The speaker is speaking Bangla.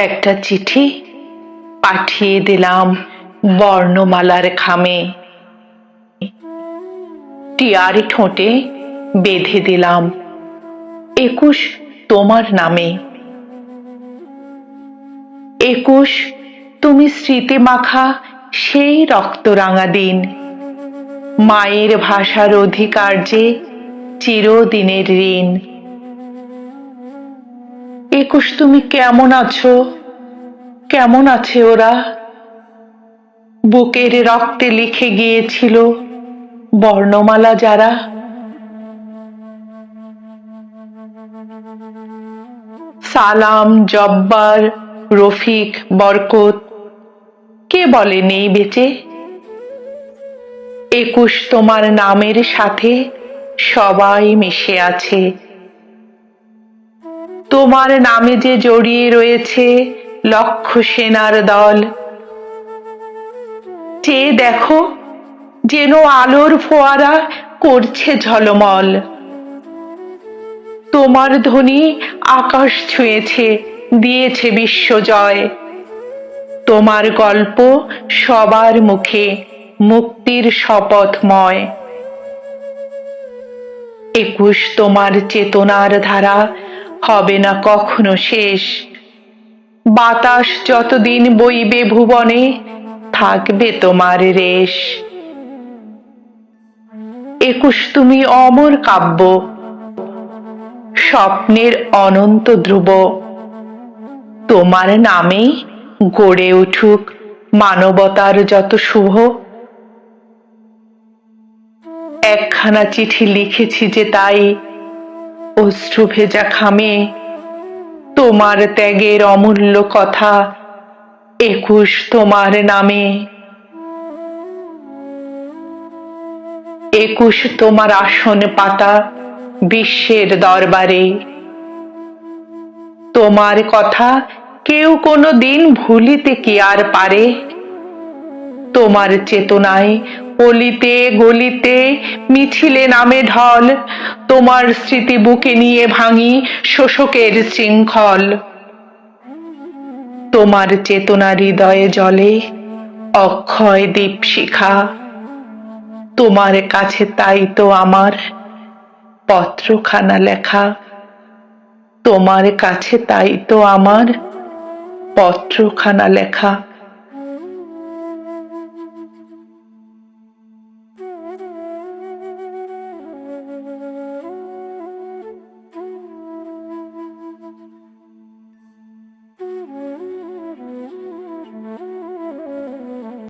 একটা চিঠি পাঠিয়ে দিলাম বর্ণমালার খামে। টিয়ার ঠোঁটে বেঁধে দিলাম। একুশ তোমার নামে। একুশ তুমি স্মৃতি মাখা সেই রক্তরাঙা দিন। মায়ের ভাষার অধিকার যে চিরদিনের ঋণ। একুশ, তুমি কেমন আছো? কেমন আছে ওরা? বুকের রক্তে লিখে গিয়েছিল বর্ণমালা যারা। সালাম, জব্বার, রফিক, বরকত, কে বলে নেই বেঁচে? একুশ তোমার নামের সাথে সবাই মিশে আছে। তোমার নামে যে জড়িয়ে রয়েছে লক্ষ সেনার দল। চেয়ে দেখো, যেন আলোর ফোয়ারা করছে ঝলমল। তোমার ধ্বনি আকাশ ছুঁয়েছে, দিয়েছে বিশ্বজয় তোমার গল্প সবার মুখে, মুক্তির শপথময়। একুশ তোমার চেতনার ধারা হবে না কখনো শেষ। বাতাস যতদিন বইবে ভুবনে, থাকবে তোমার রেশ। একুশ তুমি অমর কাব্য, স্বপ্নের অনন্ত ধ্রুব। তোমার নামে গড়ে উঠুক মানবতার যত শুভ। একখানা চিঠি লিখেছি যে তাই অশ্রু ভেজা খামে। তোমার ত্যাগের অমূল্য কথা একুশ তোমার নামে। একুশ তোমার আসন পাতা বিশ্বের দরবারে। তোমার কথা কেউ কোনো দিন ভুলিতে কি আর পারে। তোমার চেতনায় অলিতে গলিতে মিছিলে নামে ঢল, তোমার স্মৃতি বুকে নিয়ে ভাঙি শোষকের শৃঙ্খল। তোমার চেতনা হৃদয়ে জলে অক্ষয় দীপ শিখা তোমার কাছে তাই তো আমার পত্রখানা লেখা। তোমার কাছে তাই তো আমার পত্রখানা লেখা।